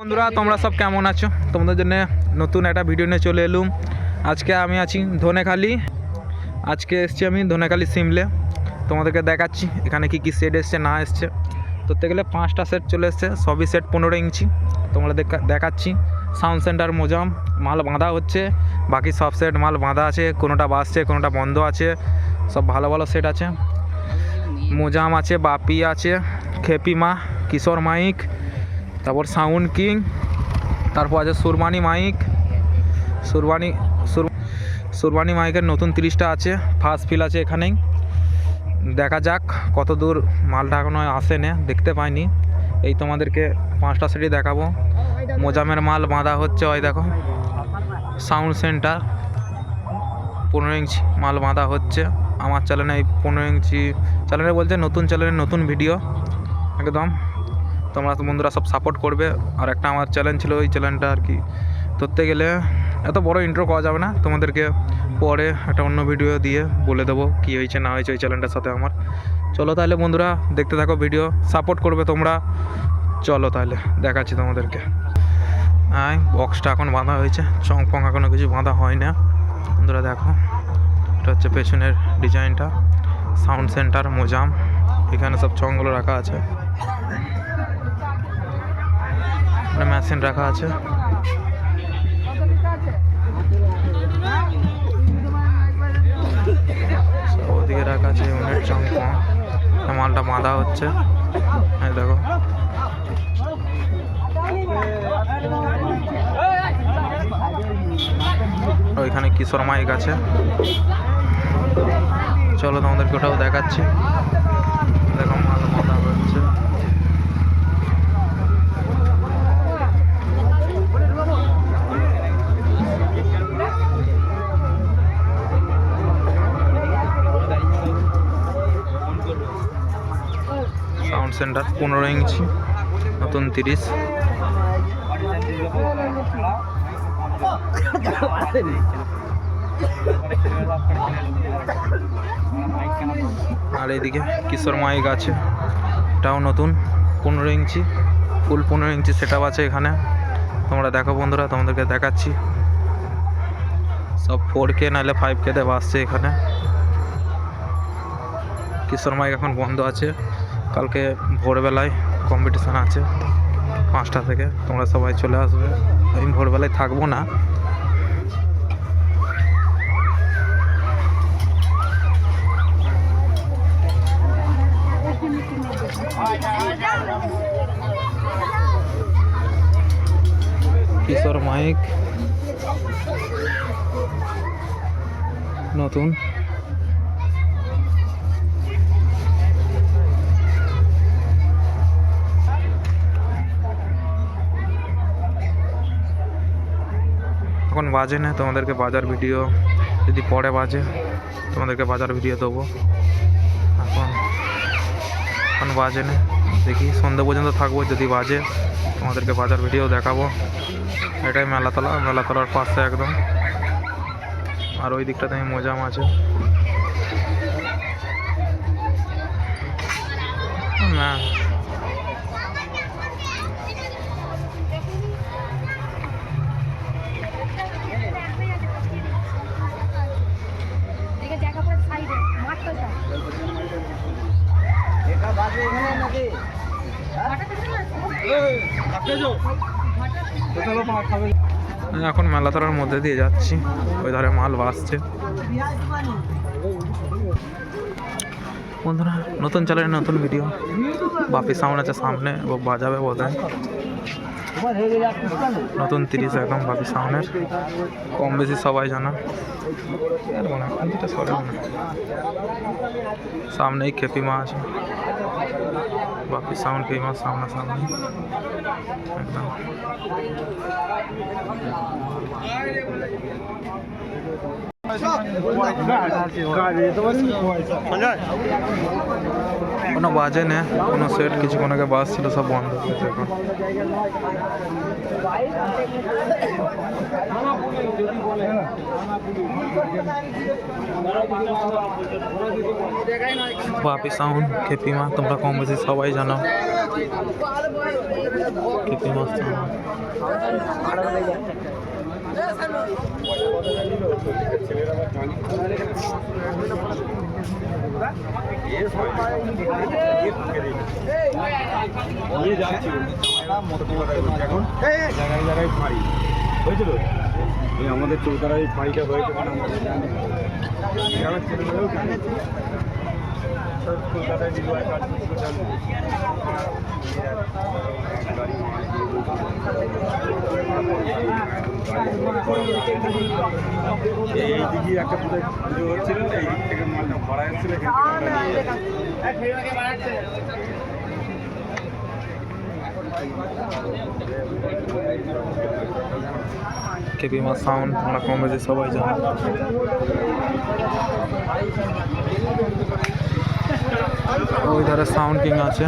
বন্ধুরা, তোমরা সব কেমন আছো? তোমাদের জন্য নতুন একটা ভিডিও নিয়ে চলে এলুম। আজকে আমি আছি ধনেখালি। আজকে এসছি আমি ধনেখালি সিমলে। তোমাদেরকে দেখাচ্ছি এখানে কি কি সেট এসছে, না এসছে। ধরতে গেলে পাঁচটা সেট চলে এসছে, সবই সেট পনেরো ইঞ্চি। তোমরা দেখা, দেখাচ্ছি। সাউন্ড সেন্টার মোজাম, মাল বাঁধা হচ্ছে। বাকি সব সেট মাল বাঁধা আছে, কোনোটা বাসছে কোনোটা বন্ধ আছে। সব ভালো ভালো সেট আছে। মোজাম আছে, বাপি আছে, খেপিমা, কিশোর মাইক তারপর সাউন্ড কিং, তারপর আছে সুরবানি মাইক। সুরবানি সুর সুরবানি মাইকের নতুন তিরিশটা আছে ফার্স্ট ফিল আছে এখানেই। দেখা যাক কত দূর মালটা এখনও আসে না, দেখতে পাইনি। এই তোমাদেরকে পাঁচটা সিটি দেখাবো। মোজামের মাল বাঁধা হচ্ছে, ওই দেখো। সাউন্ড সেন্টার, পনেরো ইঞ্চি মাল বাঁধা হচ্ছে। আমার চ্যানেলে এই পনেরো ইঞ্চি চ্যানেলে বলছে নতুন চ্যানেলে নতুন ভিডিও একদম। তোমরা বন্ধুরা সব সাপোর্ট করবে। আর একটা আমার চ্যালেঞ্জ ছিল, ওই চ্যানেলটা আর কি। ধরতে গেলে এত বড় ইন্ট্রো করা যাবে না। তোমাদেরকে পরে একটা অন্য ভিডিও দিয়ে বলে দেবো কী হয়েছে, না হয়েছে ওই চ্যানেলটার সাথে আমার। চলো তাহলে বন্ধুরা, দেখতে থাকো ভিডিও সাপোর্ট করবে তোমরা। চলো তাহলে, দেখাচ্ছি তোমাদেরকে। হ্যাঁ বক্সটা এখন বাঁধা হয়েছে। চং ফং এখনও কিছু বাঁধা হয় না। বন্ধুরা দেখো, এটা হচ্ছে পেছনের ডিজাইনটা সাউন্ড সেন্টার মোজাম। এখানে সব চংগুলো রাখা আছে। এখানে মেশিন রাখা আছে। ওদিকে রাখা আছে ইউনিট চঙ্ক মালটা বাঁধা হচ্ছে। দেখো। ওইখানে কিশোর মাইক আছে। চলো তোমাদেরকে ওটাও দেখাচ্ছি। সেন্টার পনেরো ইঞ্চি, নতুন তিরিশ। আর এইদিকে কিশোর মাইক আছে এটাও নতুন, পনেরো ইঞ্চি, ফুল পনেরো ইঞ্চি সেট আছে এখানে। তোমরা দেখো বন্ধুরা, তোমাদেরকে দেখাচ্ছি। সব ফোর কে নাহলে ফাইভ কে কেতে বাসছে এখানে। কিশোর মাইক এখন বন্ধ আছে। কালকে ভোরবেলায় কম্পিটিশান আছে পাঁচটা থেকে, তোমরা সবাই চলে আসবে। আমি ভোরবেলায় থাকব না। কিশোর মাইক। নতুন। এখন বাজে না, তোমাদেরকে বাজার ভিডিও যদি পরে বাজে, তোমাদেরকে বাজার ভিডিও দেবো। এখন এখন বাজে না, দেখি সন্ধে পর্যন্ত থাকব, যদি বাজে, তোমাদেরকে বাজার ভিডিও দেখাবো। এটাই মেলাতলা, মেলাতলার পাশে একদম। আর ওই দিকটাতে আমি মোজাম আছে। এখন মেলাতলার মধ্যে দিয়ে যাচ্ছি। ওই ধারে মাল বাসছে বন্ধুরা, নতুন চ্যানেলে নতুন ভিডিও বাপি সাউন্ড আছে, সামনে ও বাজাবে বোধ হয় নতুন তিরিশ একদম বাপি সাউন্ডের কম বেশি সবাই জানা। সামনেই মনে হয় কোনটা সরে মনে হয়। সামনেই খেপিমা আছে বাপি সাউন্ড খেপিমা কোনো বাজে না। কোনো সেট কিছুক্ষণ আগে বাস ছিল, সব বন্ধ হয়েছে এখন। বাপি সাউন্ড খেপিমা তোমরা কম বেশি সবাই জানো। যাচ্ছি এখন জায়গায় জায়গায় ফাঁড়ি হয়েছিল এই আমাদের চৌতারায় ফাঁড়িটা হয়েছে মানে কলকাতায় আমরা সাউন্ড তোমরা কম বেশি সবাই জানো। ওই ধারে সাউন্ড কিং আছে।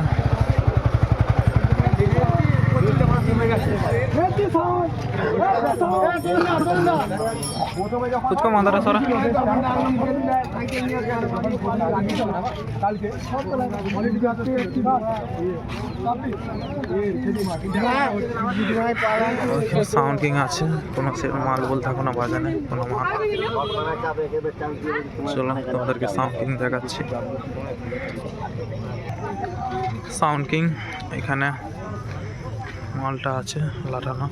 মাদারা সরা। সাউন্ড কিং আছে কোনো সেরকম মাল বলতে এখনও বাজে নেই কোনো মাল। চলো তোমাদেরকে সাউন্ড কিং দেখাচ্ছি। সাউন্ড কিং এখানে মালটা আছে লাটানো।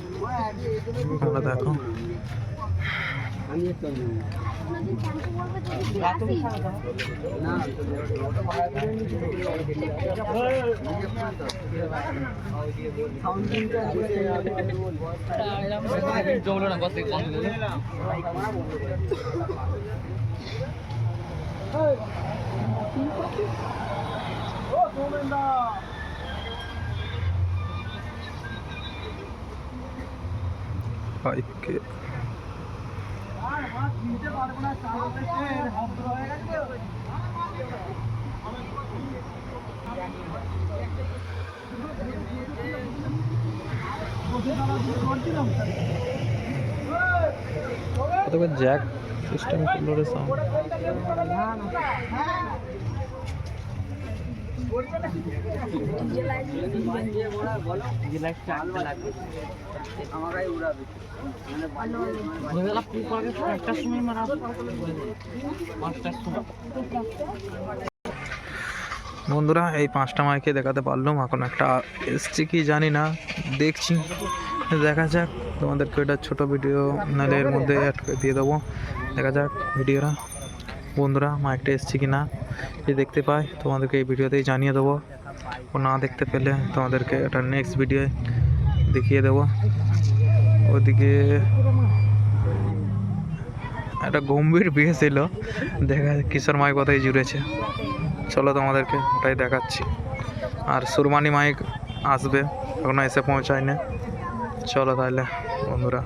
তোমরা দেখো। ফাইভ কে তবে জ্যাক সিস্টেম করল রে সাউন্ড বন্ধুরা, এই পাঁচটা মাইকে দেখাতে পারলাম। এখন একটা এসছে কি জানি না, দেখছি। দেখা যাক, তোমাদেরকে এটা ছোট ভিডিও নাহলে এর মধ্যে দিয়ে দেবো। দেখা যাক ভিডিওটা বন্ধুরা মাইকটা এসছে কি না যদি দেখতে পাই তোমাদেরকে এই ভিডিওতেই জানিয়ে দেবো। ও না দেখতে পেলে তোমাদেরকে এটা নেক্সট ভিডিও দেখিয়ে দেবো। ওদিকে একটা গম্ভীর বিয়ে ছিল। দেখা কিশোর মাইক কোথায় জুড়েছে। চলো তোমাদেরকে ওটাই দেখাচ্ছি। আর সুরমানি মাইক আসবে, এখনও এসে পৌঁছায় না চলো তাহলে, বন্ধুরা।